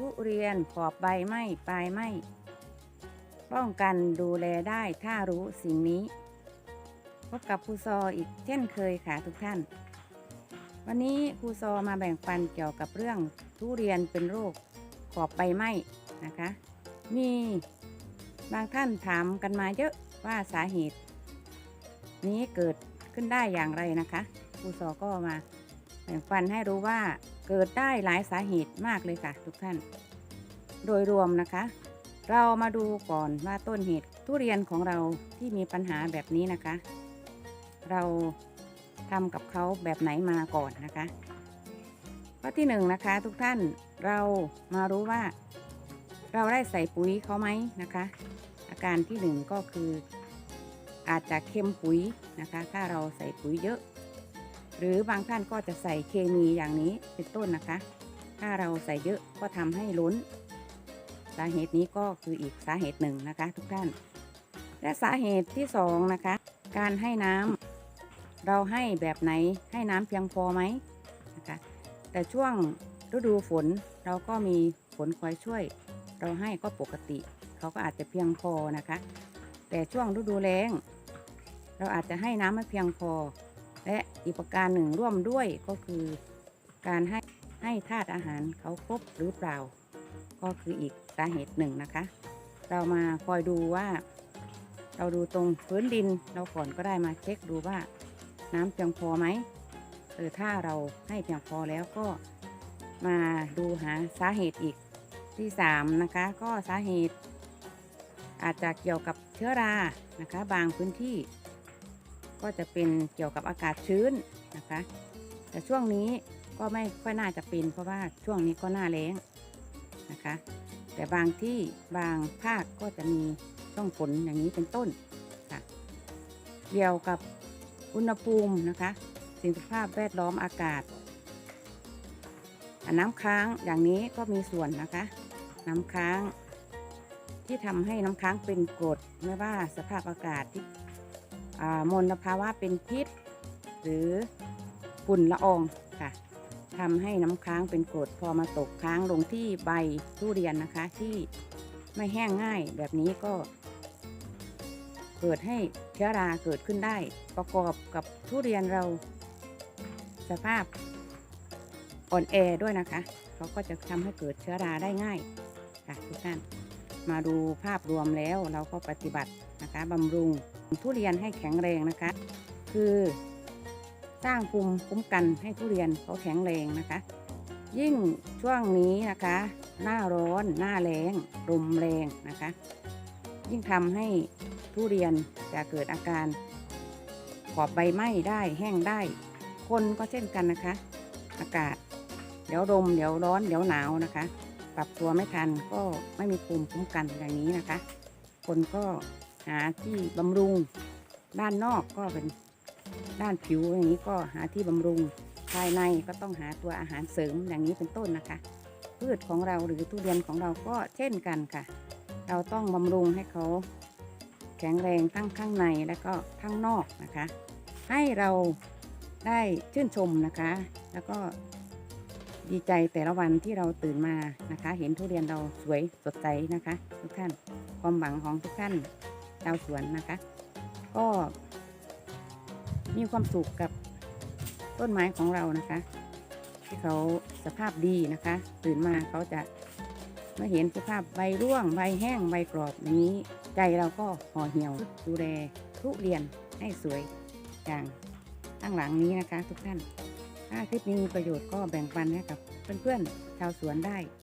ทุเรียนขอบใบไหม้ปลายไหม้ป้องกันดูแลได้ถ้ารู้สิ่งนี้ พบกับครูซออีกเช่นเคยค่ะทุกท่าน วันนี้ครูซอมาแบ่งปันเกี่ยวกับเรื่องทุเรียนเป็นโรคขอบใบไหม้นะคะ มีบางท่านถามกันมาเยอะว่าสาเหตุ นี้เกิดขึ้นได้อย่างไรนะคะครูซอก็มาแบ่งปันให้รู้ว่า เกิดได้หลายสาเหตุมากเลยค่ะ ทุกท่าน โดยรวมนะคะ เรามาดูก่อนว่าต้นเหตุทุเรียนของเราที่มีปัญหาแบบนี้นะคะ เราทำกับเขาแบบไหนมาก่อนนะคะข้อที่หนึ่งนะคะ ทุกท่านเรามารู้ว่า เราได้ใส่ปุ๋ยเขาไหมนะคะ อาการที่หนึ่งก็คือ อาจจะเค็มปุ๋ยนะคะ ถ้าเราใส่ปุ๋ยเยอะ หรือบางท่านก็จะใส่เคมีอย่างนี้เป็นต้นนะคะ ถ้าเราใส่เยอะก็ทำให้ล้น สาเหตุนี้ก็คืออีกสาเหตุหนึ่งนะคะ ทุกท่าน และสาเหตุที่สองนะคะ การให้น้ำเราให้แบบไหนให้น้ำเพียงพอไหมนะคะ แต่ช่วงฤดูฝนเราก็มีฝนคอยช่วย เราให้ก็ปกติ เขาก็อาจจะเพียงพอนะคะ แต่ช่วงฤดูแล้ง เราอาจจะให้น้ำไม่เพียงพอ อีกประการหนึ่งร่วมด้วยก็คือการให้ให้ธาตุอาหารเขาครบหรือเปล่า ก็คืออีกสาเหตุหนึ่งนะคะ เรามาคอยดูว่า เราดูตรงพื้นดินเราก่อนก็ได้มาเช็คดูว่า น้ำเพียงพอไหมเออถ้าเราให้เพียงพอแล้วก็มาดูหาสาเหตุอีกที่สามนะคะก็สาเหตุอาจจะเกี่ยวกับเชื้อรานะคะ บางพื้นที่ ก็จะเป็นเกี่ยวกับอากาศชื้นนะคะ แต่ช่วงนี้ก็ไม่ค่อยน่าจะเป็น เพราะว่าช่วงนี้ก็หน้าแล้งนะคะ แต่บางที่บางภาคก็จะมีช่องฝนอย่างนี้เป็นต้นค่ะเกี่ยวกับอุณหภูมินะคะ สิ่งสภาพแวดล้อมอากาศน้ำค้างอย่างนี้ก็มีส่วนนะคะ น้ำค้างที่ทำให้น้ำค้างเป็นกรดไม่ว่าสภาพอากาศที่ มลภาวะเป็นพิษ หรือฝุ่นละอองค่ะทำให้น้ำค้างเป็นกรดพอมาตกค้างลงที่ใบทุเรียนนะคะที่ไม่แห้งง่ายแบบนี้ก็ เกิดให้เชื้อราเกิดขึ้นได้ ประกอบกับทุเรียนเราสภาพอ่อนแอด้วยนะคะ เขาก็จะทำให้เกิดเชื้อราได้ง่ายค่ะทุกท่าน มาดูภาพรวมแล้วเราก็ปฏิบัตินะคะบำรุงทุเรียนให้แข็งแรงนะคะ คือสร้างภูมิคุ้มกันให้ทุเรียนเขาแข็งแรงนะคะ ยิ่งช่วงนี้นะคะ หน้าร้อนหน้าแรงลมแรงนะคะ ยิ่งทำให้ทุเรียนจะเกิดอาการขอบใบไหม้ได้แห้งได้ คนก็เช่นกันนะคะ อากาศเดี๋ยวลมเดี๋ยวร้อนเดี๋ยวหนาวนะคะ ปรับตัวไม่ทันก็ไม่มีภูมิคุ้มกันอย่างนี้นะคะ คนก็หาที่บำรุง ด้านนอกก็เป็นด้านผิวอย่างนี้ก็หาที่บำรุงภายในก็ต้องหาตัวอาหารเสริมอย่างนี้เป็นต้นนะคะ พืชของเราหรือทุเรียนของเราก็เช่นกันค่ะ เราต้องบำรุงให้เขาแข็งแรงทั้งข้างในและก็ข้างนอกนะคะ ให้เราได้ชื่นชมนะคะ แล้วก็ ดีใจแต่ละวันที่เราตื่นมานะคะ เห็นทุเรียนเราสวยสดใสนะคะ ทุกท่านความหวังของทุกท่านชาวสวนนะคะ ก็มีความสุขกับต้นไม้ของเรานะคะ ที่เขาสภาพดีนะคะ ตื่นมาเขาจะเมื่อเห็นสภาพใบร่วง ใบแห้งใบกรอบอย่างนี้ใจเราก็ห่อเหี่ยวดูแลทุเรียนให้สวยอย่างข้งหลังนี้นะคะ ทุกท่าน ถ้าคลิปนี้มีประโยชน์ก็แบ่งปันให้กับเพื่อนๆชาวสวนได้